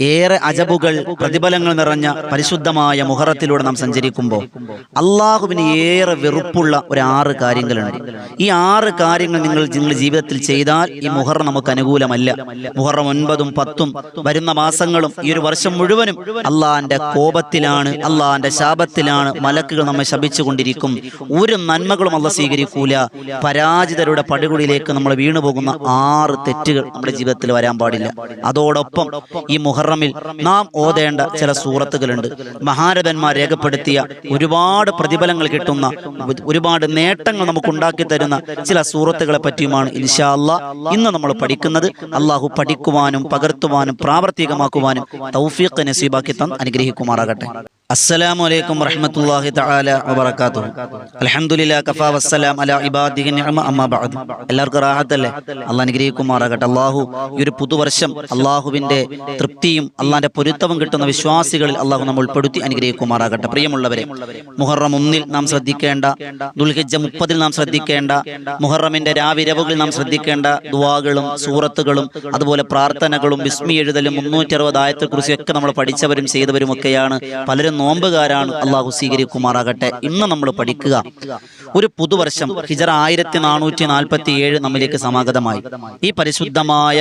ഏറെ അജബുകൾ പ്രതിഫലങ്ങൾ നിറഞ്ഞ പരിശുദ്ധമായ മുഹറത്തിലൂടെ നാം സഞ്ചരിക്കുമ്പോൾ അള്ളാഹുവിന് ഏറെ വെറുപ്പുള്ള ഒരു ആറ് കാര്യങ്ങളുണ്ട്. ഈ ആറ് കാര്യങ്ങൾ നിങ്ങൾ നിങ്ങളുടെ ജീവിതത്തിൽ ചെയ്താൽ ഈ മുഹറം നമുക്ക് അനുകൂലമല്ല. മുഹറം ഒൻപതും പത്തും വരുന്ന മാസങ്ങളും ഈ ഒരു വർഷം മുഴുവനും അള്ളാഹിന്റെ കോപത്തിലാണ് അള്ളാഹിന്റെ ശാപത്തിലാണ് മലക്കുകൾ നമ്മെ ശപിച്ചുകൊണ്ടിരിക്കും. ഒരു നന്മകളും അല്ല സ്വീകരിക്കൂല. പരാജിതരുടെ പടുകുടിയിലേക്ക് നമ്മൾ വീണുപോകുന്ന ആറ് തെറ്റുകൾ നമ്മുടെ ജീവിതത്തിൽ വരാൻ പാടില്ല. അതോടൊപ്പം ഈ മുഹറമിൽ നാം ഓതേണ്ട ചില സൂറത്തുകളുണ്ട്. മഹാരഥന്മാർ രേഖപ്പെടുത്തിയ ഒരുപാട് പ്രതിഫലങ്ങൾ കിട്ടുന്ന ഒരുപാട് നേട്ടങ്ങൾ നമുക്ക് ഉണ്ടാക്കി തരുന്ന ചില സൂറത്തുകളെ പറ്റിയുമാണ് ഇൻഷാ ഇന്ന് നമ്മൾ പഠിക്കുന്നത്. അള്ളാഹു പഠിക്കുവാനും പകർത്തുവാനും പ്രാവർത്തികമാക്കുവാനും തൗഫീഖ് നസീബാക്കി തന്ന് അനുഗ്രഹിക്കുമാറാകട്ടെ. അസ്സലാമു അലൈക്കും വറഹ്മത്തുള്ളാഹി തആല വബറകാതുഹു. അൽഹംദുലില്ലാഹി കഫാ വസ്സലാം അലാ ഇബാദിഹി നിഅമ അമ്മാ ബഅദ്. എല്ലാവർക്കും റാഹത്തല്ലേ? അള്ളാഹ് അനുഗ്രഹിക്കുമാറാകട്ടെ. അള്ളാഹു ഈ ഒരു പുതുവർഷം അള്ളാഹുവിന്റെ തൃപ്തിയും അള്ളാഹിന്റെ പൊരുത്തവും കിട്ടുന്ന വിശ്വാസികളിൽ അള്ളാഹു നമ്മൾ ഉൾപ്പെടുത്തി അനുഗ്രഹിക്കുമാറാകട്ടെ. പ്രിയമുള്ളവരെ മുഹറം ഒന്നിൽ നാം ശ്രദ്ധിക്കേണ്ട ദുൽഹിജ്ജ മുപ്പതിൽ നാം ശ്രദ്ധിക്കേണ്ട മുഹറമിന്റെ രാവിരവുകളിൽ നാം ശ്രദ്ധിക്കേണ്ട ദുവാകളും സൂറത്തുകളും അതുപോലെ പ്രാർത്ഥനകളും വിസ്മി എഴുതലും മുന്നൂറ്റി അറുപത് ആയത്തെക്കുറിച്ചൊക്കെ നമ്മൾ പഠിച്ചവരും ചെയ്തവരും ഒക്കെയാണ്. പലരും നോമ്പുകാരാണ്. അള്ളാഹു സ്വീകരിക്കുമാറാകട്ടെ. ഇന്ന് നമ്മൾ പഠിക്കുക. ഒരു പുതുവർഷം ഹിജറ ആയിരത്തി നാനൂറ്റി നാൽപ്പത്തി ഏഴ് നമ്മിലേക്ക് സമാഗതമായി. ഈ പരിശുദ്ധമായ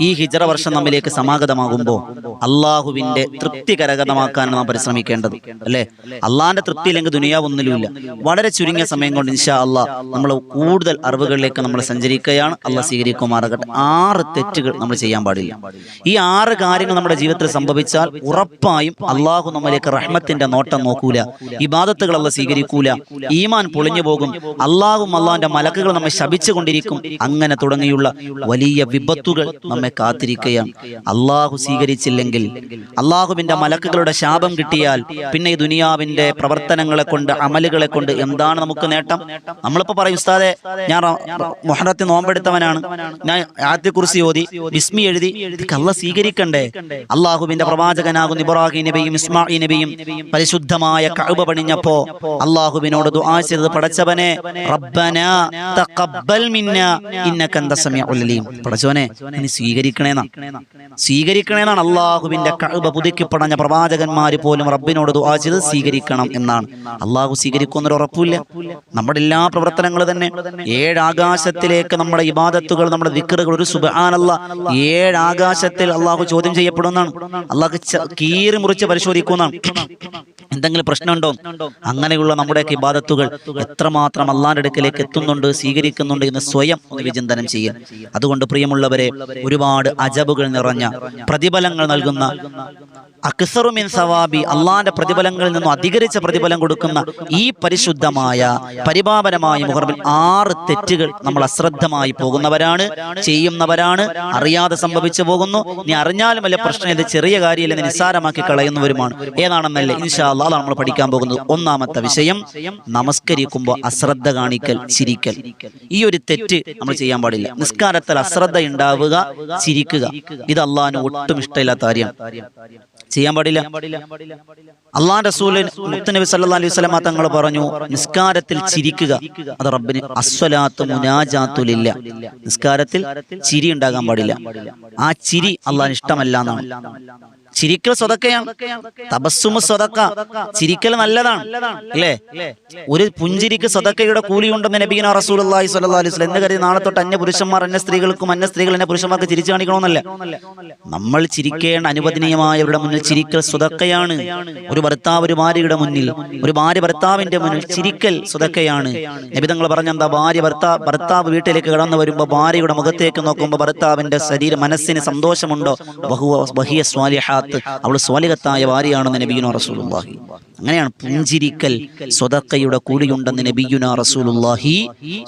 ഈ ഹിജറ വർഷം നമ്മിലേക്ക് സമാഗതമാകുമ്പോൾ അള്ളാഹുവിന്റെ തൃപ്തി കരഗതമാക്കാനാണ് നാം പരിശ്രമിക്കേണ്ടത് അല്ലേ? അള്ളാഹിന്റെ തൃപ്തി ഇല്ലെങ്കിൽ ദുനിയാവൊന്നിലുമില്ല വളരെ ചുരുങ്ങിയ സമയം കൊണ്ട് ഇൻഷാ അള്ളാഹ് നമ്മൾ കൂടുതൽ അറിവുകളിലേക്ക് നമ്മൾ സഞ്ചരിക്കുകയാണ്. അള്ളാഹ് സ്വീകരിക്കുമാറാകട്ടെ. ആറ് തെറ്റുകൾ നമ്മൾ ചെയ്യാൻ പാടില്ല. ഈ ആറ് കാര്യങ്ങൾ നമ്മുടെ ജീവിതത്തിൽ സംഭവിച്ചാൽ ഉറപ്പായും അള്ളാഹു നമ്മളിലേക്ക് റഹ്മത്തിന്റെ നോട്ടം നോക്കൂല. ഇബാദത്തുകൾ അല്ല സ്വീകരിക്കൂല. ഈമാൻ പൊളിഞ്ഞു പോകും. അള്ളാഹും അള്ളാഹിന്റെ മലക്കുകൾ നമ്മെ ശപിച്ചുകൊണ്ടിരിക്കും. അങ്ങനെ തുടങ്ങിയുള്ള വലിയ വിപത്തുകൾ നമ്മെ കാത്തിരിക്കുകയാണ്. അള്ളാഹു സ്വീകരിച്ചില്ലെങ്കിൽ അള്ളാഹുവിന്റെ മലക്കുകളുടെ ശാപം കിട്ടിയാൽ പിന്നെ ഈ ദുനിയാവിന്റെ പ്രവർത്തനങ്ങളെ കൊണ്ട് അമലുകളെ കൊണ്ട് എന്താണ് നമുക്ക് നേട്ടം? നമ്മളിപ്പോ പറയും ഉസ്താദെ ഞാൻ മൊഹറത്തിൽ നോമ്പെടുത്തവനാണ്. ഞാൻ ആദ്യ കുറിച്ച് ഓതി ബിസ്മി എഴുതി കള്ള സ്വീകരിക്കണ്ടേ? അള്ളാഹുവിന്റെ പ്രവാചകനാകുന്ന ഇബ്രാഹിം നബിയും ഇസ്മാഇ നബിയും പരിശുദ്ധമായ കഅബ പണിഞ്ഞപ്പോ അള്ളാഹുവിനോട് ദുആ ചെയ്തത് പടച്ചവനെ റബ്ബനാ തഖബ്ബൽ സ്വീകരിക്കണേന്നാ. സ്വീകരിക്കണേന്നാണ് അള്ളാഹുവിന്റെ കഅബ പുതുക്കി പടഞ്ഞ പ്രവാചകന്മാർ പോലും റബ്ബിനോട് ദുആ ചെയ്ത് സ്വീകരിക്കണം എന്നാണ്. അള്ളാഹു സ്വീകരിക്കുന്നൊരു ഉറപ്പില്ല നമ്മുടെ എല്ലാ പ്രവർത്തനങ്ങളും തന്നെ ഏഴാകാശത്തിലേക്ക് നമ്മുടെ ഇബാദത്തുകൾ നമ്മുടെ ദിക്കറുകൾ ഒരു സുബാനല്ല ഏഴാകാശത്തിൽ അള്ളാഹു ചോദ്യം ചെയ്യപ്പെടുന്നതാണ് അള്ളാഹ് കീറി മുറിച്ച് പരിശോധിക്കുന്നതാണ് എന്തെങ്കിലും പ്രശ്നമുണ്ടോ? അങ്ങനെയുള്ള നമ്മുടെയൊക്കെ ഇബാദത്തുകൾ എത്രമാത്രം അള്ളാന്റെ അടുക്കലേക്ക് എത്തുന്നുണ്ട് സ്വീകരിക്കുന്നുണ്ട് എന്ന് സ്വയം ഒന്ന് വിചിന്തനം ചെയ്യും. അതുകൊണ്ട് പ്രിയമുള്ളവരെ ഒരുപാട് അജബുകൾ നിറഞ്ഞ പ്രതിഫലങ്ങൾ നൽകുന്ന അക്സറുമിൻ സവാബി അള്ളാന്റെ പ്രതിഫലങ്ങളിൽ നിന്നും അധികരിച്ച പ്രതിഫലം കൊടുക്കുന്ന ഈ പരിശുദ്ധമായ പരിപാവനമായ മുഹറമിൽ ആറ് തെറ്റുകൾ നമ്മൾ അശ്രദ്ധമായി പോകുന്നവരാണ് ചെയ്യുന്നവരാണ് അറിയാതെ സംഭവിച്ചു പോകുന്നു. നീ അറിഞ്ഞാലും വലിയ പ്രശ്നം ഇത് ചെറിയ കാര്യമില്ല നിസ്സാരമാക്കി കളയുന്നവരുമാണ്. ഏതാണെന്നല്ലേ? ഇൻഷാ അള്ളാഹ് നമ്മൾ പഠിക്കാൻ പോകുന്നത്. ഒന്നാമത്തെ വിഷയം നമസ്കരിക്കുമ്പോൾ അശ്രദ്ധ കാണിക്കൽ ചിരിക്കൽ. ഈ ഒരു തെറ്റ് നമ്മൾ ചെയ്യാൻ പാടില്ല. നിസ്കാരത്തിൽ അശ്രദ്ധ ഉണ്ടാവുക ചിരിക്കുക. ഇത് അള്ളാഹിന് ഒട്ടും ഇഷ്ടമില്ലാത്ത കാര്യമാണ് ചെയ്യാൻ പാടില്ല? അള്ളാഹ് റസൂലിൻ മുത്തനബി സല്ലല്ലാഹു അലൈഹി വസല്ലം തങ്ങൾ പറഞ്ഞു നിസ്കാരത്തിൽ ചിരിക്കുക അത് റബ്ബിന് അസ്വലാത്ത് മുനാജാത്തുലില്ല നിസ്കാരത്തിൽ ചിരി ഉണ്ടാകാൻ പാടില്ല. ആ ചിരി അള്ളാഹിന് ഇഷ്ടമല്ല എന്നാണ്. ചിരിക്കൽ സ്വതക്കയാണ് തപസ്സുമ സ്വതക്ക. ചിരിക്കൽ നല്ലതാണ്. അല്ലേ? ഒരു പുഞ്ചിരിക്ക് സ്വതക്കയുടെ കൂലിയുണ്ടെന്ന് നബീന റസൂലുള്ളാഹി സ്വല്ലല്ലാഹു അലൈഹി എന്ന് കരുതി നാളെ തൊട്ട് അന്യ പുരുഷന്മാർ അന്യ സ്ത്രീകൾക്കും അന്യ സ്ത്രീകൾ അന്യ പുരുഷന്മാർക്ക് ചിരിച്ചു കാണിക്കണമെന്നല്ല. നമ്മൾ ചിരിക്കേണ്ട അനുവദനീയമായവരുടെ മുന്നിൽ ചിരിക്കൽ സ്വതക്കയാണ്. ഒരു ഭർത്താവ് ഒരു ഭാര്യയുടെ മുന്നിൽ ഒരു ഭാര്യ ഭർത്താവിന്റെ മുന്നിൽ ചിരിക്കൽ സ്വതക്കയാണ്. നബിതങ്ങൾ പറഞ്ഞെന്താ ഭാര്യ ഭർത്താവ് ഭർത്താവ് വീട്ടിലേക്ക് കടന്നു വരുമ്പോൾ ഭാര്യയുടെ മുഖത്തേക്ക് നോക്കുമ്പോൾ ഭർത്താവിന്റെ ശരീരം മനസ്സിന് സന്തോഷമുണ്ടോ? ബഹുവ ബഹിയ സ്വാലിഹാത്ത്. അവൾ സ്വാലിഹത്തായ ഭാര്യയാണെന്ന് നബീനോ റസൂലുള്ളാഹി. അങ്ങനെയാണ് പുഞ്ചിരിക്കൽ സ്വതക്കയുടെ കൂലിയുണ്ടെന്ന് നബിയുന റസൂലുല്ലാഹി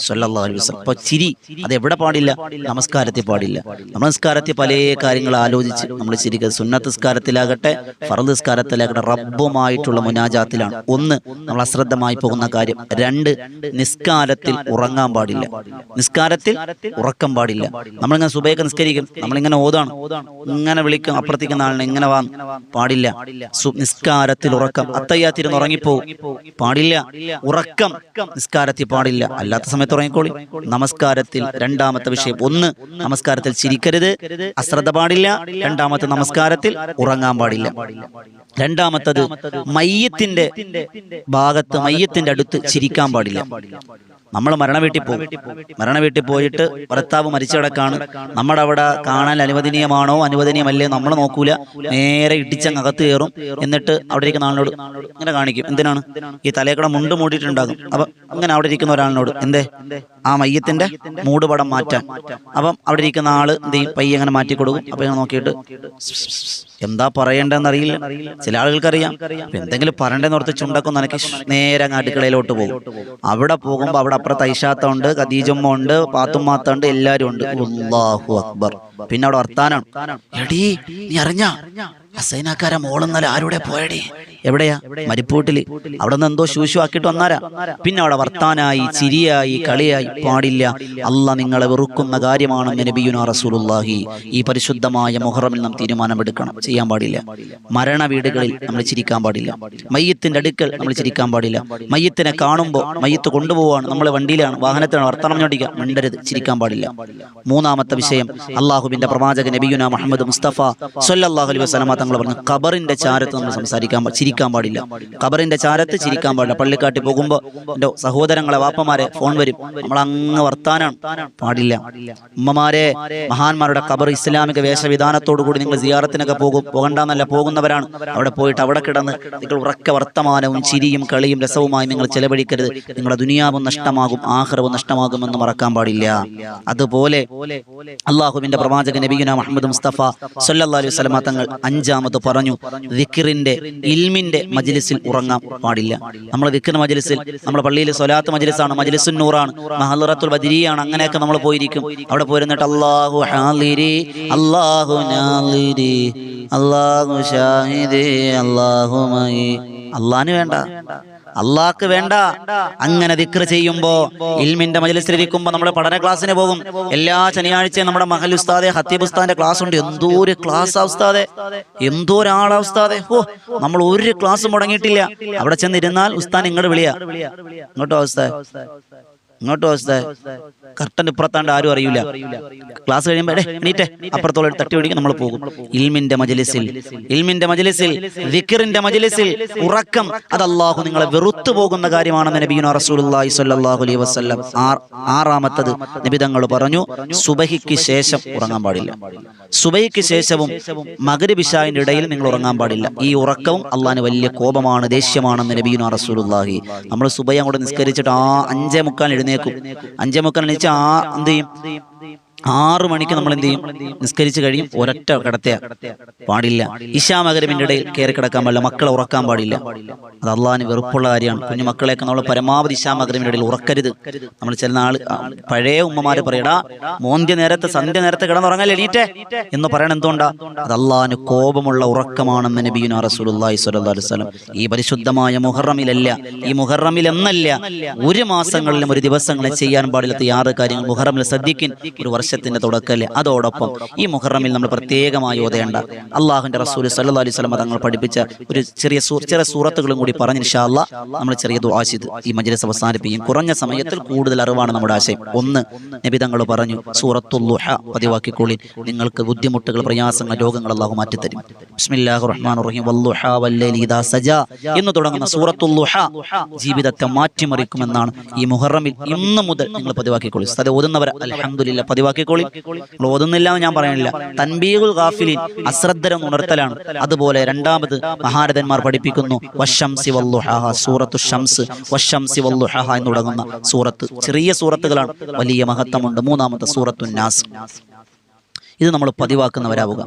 സല്ലല്ലാഹു അപ്പൊ ചിരി അത് എവിടെ പാടില്ല? നമസ്കാരത്തിൽ പാടില്ല. നമസ്കാരത്തിൽ പല കാര്യങ്ങൾ ആലോചിച്ച് നമ്മൾ ചിരിക്കുക സുന്നത്തസ്കാരത്തിലാകട്ടെ ഫറദസ്കാരത്തിലാകട്ടെ റബ്ബുമായിട്ടുള്ള മുനാജാത്തിലാണ്. ഒന്ന് നമ്മൾ അശ്രദ്ധമായി പോകുന്ന കാര്യം. രണ്ട് നിസ്കാരത്തിൽ ഉറങ്ങാൻ പാടില്ല. നിസ്കാരത്തിൽ ഉറക്കം പാടില്ല. നമ്മളിങ്ങനെ സുബൈക്ക് നിസ്കരിക്കും നമ്മളിങ്ങനെ ഓതാണ്. ഇങ്ങനെ വിളിക്കും അപ്പുറത്തേക്ക് നാളിനെ ഇങ്ങനെ വാ പാടില്ല. നിസ്കാരത്തിൽ ഉറക്കം. അത്തയ്യാത്തിരുന്ന് ഉറങ്ങിപ്പോ. പാടില്ല. ഉറക്കം നിസ്കാരത്തിൽ പാടില്ല. അല്ലാത്ത സമയത്ത് ഉറങ്ങിക്കോളി. നമസ്കാരത്തിൽ രണ്ടാമത്തെ വിഷയം. ഒന്ന് നമസ്കാരത്തിൽ ചിരിക്കരുത്. അശ്രദ്ധ പാടില്ല. രണ്ടാമത്തെ നമസ്കാരത്തിൽ ഉറങ്ങാൻ പാടില്ല. രണ്ടാമത്തത് മയ്യത്തിന്റെ ഭാഗത്ത് മയ്യത്തിന്റെ അടുത്ത് ചിരിക്കാൻ പാടില്ല. നമ്മൾ മരണ വീട്ടിൽ പോകും. മരണ വീട്ടിൽ പോയിട്ട് ഭർത്താവ് മരിച്ചടക്കാണ്. നമ്മുടെ അവിടെ കാണാൻ അനുവദനീയമാണോ? അനുവദനീയമല്ലേ? നമ്മൾ നോക്കൂല. നേരെ ഇടിച്ചങ്ങ് അകത്ത് കയറും. എന്നിട്ട് അവിടെ ഇരിക്കുന്ന ആളിനോട് ഇങ്ങനെ കാണിക്കും. എന്തിനാണ്? ഈ തലേക്കട മുണ്ട് മൂടിയിട്ടുണ്ടാകും. അപ്പൊ അങ്ങനെ അവിടെ ഇരിക്കുന്ന ഒരാളിനോട് എന്തേ? ആ മയ്യത്തിന്റെ മൂടുപടം മാറ്റാൻ അപ്പം അവിടെ ഇരിക്കുന്ന ആൾ എന്ത് ചെയ്യും? പയ്യെ അങ്ങനെ മാറ്റി കൊടുക്കും അപ്പൊ ഇങ്ങനെ നോക്കിയിട്ട് എന്താ പറയേണ്ടതെന്ന് അറിയില്ല ചില ആളുകൾക്ക് അറിയാം അപ്പൊ എന്തെങ്കിലും പറയണ്ടെന്ന് ഓർത്ത് ചുണ്ടക്കും നനക്ക് നേരെ അങ്ങ് അടുക്കളയിലോട്ട് പോകും. അവിടെ പോകുമ്പോ അവിടെ അപ്പുറത്ത് ഐഷാത്ത ഉണ്ട് ഖദീജമ്മ ഉണ്ട് പാത്തുമാത്ത ഉണ്ട് എല്ലാരും ഉണ്ട് അള്ളാഹു അക്ബർ. പിന്നെ അവിടെ വർത്താനാണ് എടീ നീ അറിഞ്ഞ? ഹസൈനാക്കാര മോളെന്നാലും ആരുടെ പോയടി? എവിടെയാ? മരിപ്പൂട്ടിൽ. അവിടെ നിന്ന് എന്തോ ശൂശു ആക്കിയിട്ട് വന്നാരാ? പിന്നെ അവിടെ വർത്താനായി ചിരിയായി കളിയായി പാടില്ല. അല്ല നിങ്ങളെ വെറുക്കുന്ന കാര്യമാണ് നബിയുന റസൂലുള്ളാഹി. ഈ പരിശുദ്ധമായ മുഹറമിൽ നാം തീരുമാനമെടുക്കണം. ചെയ്യാൻ പാടില്ല. മരണ വീടുകളിൽ നമ്മൾ ചിരിക്കാൻ പാടില്ല. മയ്യത്തിന്റെ അടുക്കൽ നമ്മൾ ചിരിക്കാൻ പാടില്ല. മയ്യത്തിനെ കാണുമ്പോൾ മയ്യത്ത് കൊണ്ടുപോവാണ്. നമ്മൾ വണ്ടിയിലാണ് വാഹനത്തിലാണ് വർത്തമാനം ചോദിക്കുക മിണ്ടരുത് ചിരിക്കാൻ പാടില്ല. മൂന്നാമത്തെ വിഷയം അള്ളാഹുബിന്റെ പ്രവാചകൻ നബിയുന മുഹമ്മദ് മുസ്തഫ സൊല്ലാഹു അലൈഹി തങ്ങൾ പറഞ്ഞു ഖബറിന്റെ ചാരത്ത് നമ്മൾ സംസാരിക്കാൻ ചിരിക്കാൻ പാടില്ല. ഖബറിന്റെ ചാരത്ത് ചിരിക്കാൻ പാടില്ല. പള്ളിക്കാട്ടി പോകുമ്പോൾ എന്റെ സഹോദരങ്ങളെ വാപ്പമാരെ ഫോൺ വരും. നമ്മൾ അങ്ങ് വർത്താനാണ്. പാടില്ല. ഉമ്മമാരെ മഹാന്മാരുടെ ഖബർ ഇസ്ലാമിക വേഷവിധാനത്തോടു കൂടി നിങ്ങൾ സിയാറത്തിനൊക്കെ പോകും. പോകണ്ടെന്നല്ല പോകുന്നവരാണ്. അവിടെ പോയിട്ട് അവിടെ കിടന്ന് നിങ്ങൾ ഉറക്ക വർത്തമാനവും ചിരിയും കളിയും രസവുമായി നിങ്ങൾ ചെലവഴിക്കരുത്. നിങ്ങളുടെ ദുനിയാവും നഷ്ടമാകും ആഹ്റവും നഷ്ടമാകുമെന്ന് മറക്കാൻ പാടില്ല. അതുപോലെ അള്ളാഹുവിന്റെ പ്രവാചകൻ നബിയുന മുഹമ്മദ് മുസ്തഫ സല്ലാ അലൈഹി വസല്ലമ തങ്ങൾ അഞ്ചാമത് പറഞ്ഞു വിക്കിറിന്റെ ഇൽമിന്റെ മജിലിസിൽ ഉറങ്ങാൻ പാടില്ല. നമ്മൾ വിക്കിർ മജിലിസിൽ നമ്മുടെ പള്ളിയിലെ സ്വലാത്ത് മജിലിസാണ് നൂറാണ് മഹലറത്തുൽ ബദിരിയാണ് അങ്ങനെയൊക്കെ നമ്മൾ പോയിരിക്കും. അവിടെ പോയിരുന്നിട്ട് അള്ളാഹു ഹാലിരി അള്ളാഹു നാലിരി അല്ലാഹു മൈ അള്ളാന് വേണ്ട. അള്ളാഹ്ക്ക് വേണ്ട. അങ്ങനെ ദിക്ർ ചെയ്യുമ്പോ ഇൽമിന്റെ മജലിസിലിരിക്കുമ്പോ നമ്മുടെ പഠന ക്ലാസ്സിന് പോകും. എല്ലാ ശനിയാഴ്ചയും നമ്മുടെ മഹൽ ഉസ്താദെ ഹത്തീബ് ഉസ്താദിന്റെ ക്ലാസ് ഉണ്ട്. എന്തോ ഒരു ക്ലാസ് ഉസ്താദെ? എന്തോ ഒരാളാ ഉസ്താദെ? ഓ നമ്മൾ ഒരു ക്ലാസ് മുടങ്ങിയിട്ടില്ല. അവിടെ ചെന്നിരുന്നാൽ ഉസ്താൻ ഇങ്ങോട്ട് വിളിയാ. ഇങ്ങോട്ടോ ഉസ്താദ്? ഇങ്ങോട്ടോ അവസ്ഥ കർട്ടൻ ഇപ്പുറത്താണ്ട് ആരും അറിയില്ല ക്ലാസ് കഴിയുമ്പോ എടേ എണീറ്റെ. അപ്പുറത്തോളം തട്ടി പിടിക്കും നമ്മൾ പോകും. ഇൽമിന്റെ മജലിസിൽ ഇൽമിന്റെ മജലിസിൽ വിക്കിറിന്റെ മജലിസിൽ ഉറക്കം. അത് അള്ളാഹു നിങ്ങളെ വെറുത്തു പോകുന്ന കാര്യമാണെന്ന് നബീന റസൂലുള്ളാഹി സ്വല്ലല്ലാഹു അലൈഹി വസല്ലം ആർ- ആറാമത്തത് നിബിതങ്ങൾ പറഞ്ഞു സുബഹിക്ക് ശേഷം ഉറങ്ങാൻ പാടില്ല. സുബഹിക്ക് ശേഷവും മകരബിഷായിന്റെ ഇടയിൽ നിങ്ങൾ ഉറങ്ങാൻ പാടില്ല. ഈ ഉറക്കവും അള്ളാഹിന് വലിയ കോപമാണ് ദേഷ്യമാണെന്ന് നബീന റസൂലുള്ളാഹി. നമ്മൾ സുബൈ അങ്ങോട്ട് നിസ്കരിച്ചിട്ട് ആ അഞ്ചേ മുക്കാൽ എഴുന്നേക്കും അഞ്ചേ മുക്കാൽ ആ എന്ത് ചെയ്യും? ആറു മണിക്ക് നമ്മൾ എന്ത് ചെയ്യും? നിസ്കരിച്ച് കഴിയും. ഒരൊറ്റ കടത്തിയ. പാടില്ല. ഇഷാ മകരമിന്റെ ഇടയിൽ കയറി കിടക്കാൻ പാടില്ല. മക്കളെ ഉറക്കാൻ പാടില്ല. അത് അള്ളാഹിന് വെറുപ്പുള്ള കാര്യമാണ്. കുഞ്ഞു മക്കളെയൊക്കെ നമ്മൾ പരമാവധി ഇഷാ മകരമിന്റെ ഇടയിൽ ഉറക്കരുത്. നമ്മൾ ചില നാൾ പഴയ ഉമ്മമാര് പറയടാ മോന്ത്യ നേരത്തെ സന്ധ്യ നേരത്തെ കിടന്നുറങ്ങാൻ എണീറ്റേ? എന്ന് പറയണ എന്തുകൊണ്ടാ? അത് അള്ളാഹിന് കോപമുള്ള ഉറക്കമാണെന്ന് നബീന റസൂലുള്ളാഹി സ്വലം ഈ പരിശുദ്ധമായ മുഹറമിലല്ല ഈ മുഹറമിൽ എന്നല്ല ഒരു മാസങ്ങളിലും ഒരു ദിവസങ്ങളിൽ ചെയ്യാൻ പാടില്ലാത്ത ആറ് കാര്യങ്ങൾ മുഹറമിൽ ശ്രദ്ധിക്കും ഒരു വർഷത്തിന്റെ തുടക്കല്ലേ അതോടൊപ്പം ഈ മുഹറമിൽ നമ്മൾ പ്രത്യേകമായി ഓതേണ്ട. അള്ളാഹുന്റെ റസൂൽ സല്ലാ അലൈഹി സ്വലം തങ്ങൾ പഠിപ്പിച്ച ഒരു ചെറിയ ചില സൂറത്തുകളും കൂടി പറഞ്ഞ് ഇൻഷാല്ല നമ്മൾ ചെറിയ ദുആ ചെയ്ത് ഈ മജ്ലിസ് അവസാനിപ്പിക്കും. കുറഞ്ഞ സമയത്തിൽ കൂടുതൽ അറിവാണ് നമ്മുടെ ആശയം. ഒന്ന് നബി തങ്ങൾ പറഞ്ഞു സൂറത്തുൽ ലുഹ പതിവാക്കിക്കോളി നിങ്ങൾക്ക് ബുദ്ധിമുട്ടുകൾ പ്രയാസങ്ങൾ രോഗങ്ങൾ അള്ളാഹു മാറ്റിത്തരും. റഹീം. വല്ലുഹ സജാ എന്ന് തുടങ്ങുന്ന സൂറത്തുൽ ലുഹ ജീവിതത്തെ മാറ്റിമറിക്കുമെന്നാണ് ഈ മുഹറമിൽ ഇന്ന് മുതൽ നിങ്ങൾ പതിവാക്കിക്കൊള്ളി അത് ഓതുന്നവർ അൽഹംദുലില്ലാ പതിവാക്കിക്കോളി നിങ്ങൾ ഓതുന്നില്ല ഞാൻ പറയണില്ല. തൻബീഹുൽ ഗാഫിലിൻ അശ്രദ്ധരം ഉണർത്തലാണ്. അതുപോലെ രണ്ടാമത് മഹാരഥന്മാർ പഠിപ്പിക്കുന്നു. ഷംസ് എന്ന് തുടങ്ങുന്ന സൂറത്ത്. ചെറിയ സൂറത്തുകളാണ്. വലിയ മഹത്വമുണ്ട്. മൂന്നാമത്തെ സൂറത്തു നാസ്. ഇത് നമ്മൾ പതിവാക്കുന്നവരാവുക.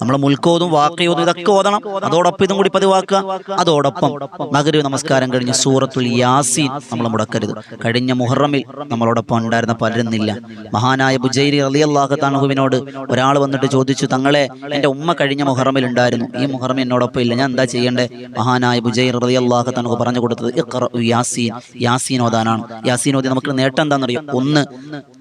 നമ്മൾ മുൽക്കോതും വാക്കയോതും ഇതൊക്കെ ഓതണം. അതോടൊപ്പം ഇതും കൂടി പതിവാക്കുക. അതോടൊപ്പം മകരവ് നമസ്കാരം കഴിഞ്ഞ് സൂറത്തുൽ യാസീൻ നമ്മൾ മുടക്കരുത്. കഴിഞ്ഞ മുഹറമിൽ നമ്മളോടൊപ്പം ഉണ്ടായിരുന്ന പലരുന്നില്ല മഹാനായ ബുജൈരി അലി തണുഹുവിനോട് ഒരാൾ വന്നിട്ട് ചോദിച്ചു തങ്ങളെ എന്റെ ഉമ്മ കഴിഞ്ഞ മുഹറമിൽ ഉണ്ടായിരുന്നു. ഈ മുഹറം എന്നോടൊപ്പം ഇല്ല. ഞാൻ എന്താ ചെയ്യേണ്ടേ? മഹാനായ ബുജൈർ റളിയല്ലാഹു തണുഹു പറഞ്ഞു കൊടുത്തത് യാസീൻ. യാസീൻ ഓതാനാണ്. യാസീൻ ഓതി നമുക്ക് നേട്ടം എന്താണെന്നറിയോ? ഒന്ന്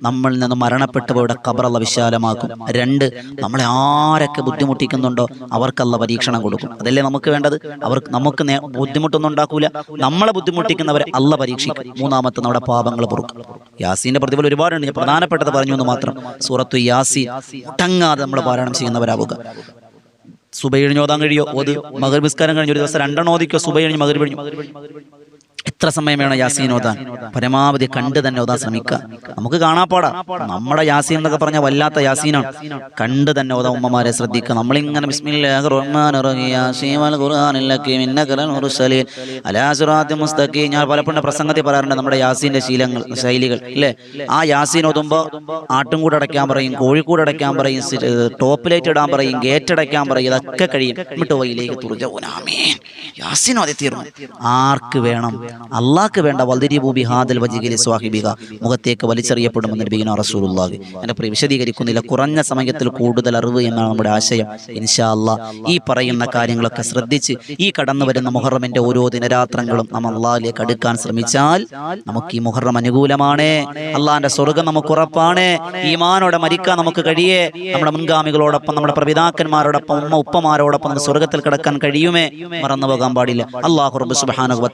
നമ്മളിൽ നിന്ന് മരണപ്പെട്ടവരുടെ കബറല്ല വിശാലമാക്കും. രണ്ട് നമ്മളെ ആരൊക്കെ ബുദ്ധിമുട്ടിക്കുന്നുണ്ടോ അവർക്കല്ല പരീക്ഷണം കൊടുക്കും. അതല്ലേ നമുക്ക് വേണ്ടത്? അവർക്ക് നമുക്ക് ബുദ്ധിമുട്ടൊന്നും ഉണ്ടാക്കൂല. നമ്മളെ ബുദ്ധിമുട്ടിക്കുന്നവരെ അല്ല പരീക്ഷിക്കും. മൂന്നാമത്തെ നമ്മുടെ പാപങ്ങൾ പൊറുക്കും. യാസീന്റെ പ്രതിഫലം ഒരുപാടുണ്ട്. ഞാൻ പ്രധാനപ്പെട്ടത് പറഞ്ഞു എന്ന് മാത്രം. സൂറത്തു യാസീൻ. മുടങ്ങാതെ നമ്മൾ പാരായണം ചെയ്യുന്നവരാവുക. സുബൈ കഴിഞ്ഞ് ഓതാൻ കഴിയോ ഓത് മകർബിസ്കാരം കഴിഞ്ഞു ഒരു ദിവസം രണ്ടെണ്ണം ഓദിക്കോ സുബൈ കഴിഞ്ഞ് മകർ കഴിഞ്ഞു എത്ര സമയം വേണം യാസീൻ ഓതാൻ? പരമാവധി കണ്ട് തന്നെ ഓതാൻ ശ്രമിക്കുക. നമുക്ക് കാണാപ്പാടാ. നമ്മുടെ യാസീൻ എന്നൊക്കെ പറഞ്ഞ വല്ലാത്ത യാസീനാണ്. കണ്ട് തന്നെ ഓതാ ഉമ്മമാരെ ശ്രദ്ധിക്കുക. നമ്മളിങ്ങനെ ഞാൻ പലപ്പോഴും പ്രസംഗത്തിൽ പറയാറുണ്ട് നമ്മുടെ യാസീന്റെ ശീലങ്ങൾ ശൈലികൾ അല്ലേ ആ യാസീൻ ഓതുമ്പോൾ ആട്ടും കൂടെ അടയ്ക്കാൻ പറയും കോഴിക്കൂട് അടയ്ക്കാൻ പറയും ടോപ്പ് ലൈറ്റ് ഇടാൻ പറയും ഗേറ്റ് അടയ്ക്കാൻ പറയും ഇതൊക്കെ കഴിയും. എന്നിട്ട് വയിലേക്ക് തുറജൂനാമീൻ യാസീൻ ഓതി ആർക്ക് വേണം? അള്ളാഹ്ക്ക് വേണ്ട വൽദിരിബൂബി ഹാദൽ വജിഗിലി സ്വാഹിബിക മുഖത്തേക്ക് വലിച്ചെറിയപ്പെടുമെന്ന് നബീന റസൂലുള്ളാഹി. എന്നെ പ്രിയ വിശദീകരിക്കുന്നില്ല. കുറഞ്ഞ സമയത്തിൽ കൂടുതൽ അറിവ് എന്നാണ് നമ്മുടെ ആശയം. ഇൻഷാ അല്ലാ ഈ പറയുന്ന കാര്യങ്ങളൊക്കെ ശ്രദ്ധിച്ച് ഈ കടന്നു വരുന്ന മുഹറമിന്റെ ഓരോ ദിനരാത്രങ്ങളും നാം അള്ളാഹിലേക്ക് അടുക്കാൻ ശ്രമിച്ചാൽ നമുക്ക് ഈ മുഹറം അനുകൂലമാണ്. അള്ളാഹിന്റെ സ്വർഗം നമുക്ക് ഉറപ്പാണ്. ഈമാനോടെ മരിക്കാൻ നമുക്ക് കഴിയേ. നമ്മുടെ മുൻഗാമികളോടൊപ്പം നമ്മുടെ പ്രപിതാക്കന്മാരോടൊപ്പം ഉമ്മ ഉപ്പമാരോടൊപ്പം നമുക്ക് സ്വർഗത്തിൽ കിടക്കാൻ കഴിയുമേ? മറന്നു പോകാൻ പാടില്ല. അള്ളാഹു റബ്ബ് സുബ്ഹാനഹു വ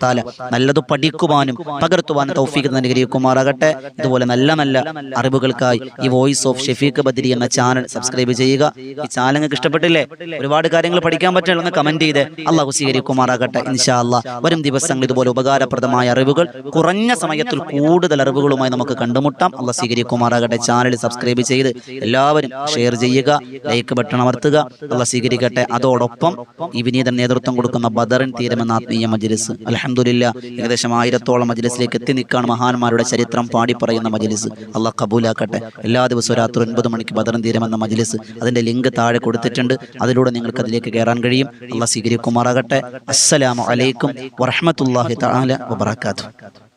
പഠിക്കുവാനും പകർത്തുവാനും തൗഫീഖ് അനുഗ്രഹിക്കുമാറാകട്ടെ ഇതുപോലെ നല്ല നല്ല അറിവുകൾക്കായി ഈ വോയിസ് ഓഫ് ഷെഫീഖ് ബദരി എന്ന ചാനൽ സബ്സ്ക്രൈബ് ചെയ്യുക. ഈ ചാനൽ നിങ്ങൾക്ക് ഇഷ്ടപ്പെട്ടില്ലേ? ഒരുപാട് കാര്യങ്ങൾ പഠിക്കാൻ പറ്റില്ല എന്ന് കമന്റ് ചെയ്ത് അള്ളാഹു സ്വീകരിക്കുമാറാകട്ടെ. ഇൻഷാ വരും ദിവസങ്ങൾ ഇതുപോലെ ഉപകാരപ്രദമായ അറിവുകൾ കുറഞ്ഞ സമയത്തിൽ കൂടുതൽ അറിവുകളുമായി നമുക്ക് കണ്ടുമുട്ടാം. അള്ളാഹ് സ്വീകരിക്കുമാറാകട്ടെ. ചാനൽ സബ്സ്ക്രൈബ് ചെയ്ത് എല്ലാവരും ഷെയർ ചെയ്യുക ലൈക്ക് ബട്ടൺ അമർത്തുക അള്ളാഹ് സ്വീകരിക്കട്ടെ. അതോടൊപ്പം ഈ വിനീതൻ നേതൃത്വം കൊടുക്കുന്ന ബദറിൻ തീരമെന്ന ആത്മീയ മജ്ലിസ്. അലഹമുല്ല ഏകദേശം ആയിരത്തോളം മജ്ലിസിലേക്ക് എത്തി നിൽക്കാണ് മഹാന്മാരുടെ ചരിത്രം പാടി പറയുന്ന മജ്ലിസ്. അള്ളാഹ് കബൂലാക്കട്ടെ. എല്ലാ ദിവസവും രാത്രി ഒൻപത് മണിക്ക് ഭദ്രം തീരമെന്ന മജ്ലിസ് അതിന്റെ ലിങ്ക് താഴെ കൊടുത്തിട്ടുണ്ട്. അതിലൂടെ നിങ്ങൾക്ക് അതിലേക്ക് കയറാൻ കഴിയും. അള്ളാഹ് സ്വീകരിക്കുമാറാകട്ടെ. അസ്സലാമു അലൈക്കും വറഹ്മത്തുള്ളാഹി തആല വബറകാതുഹു.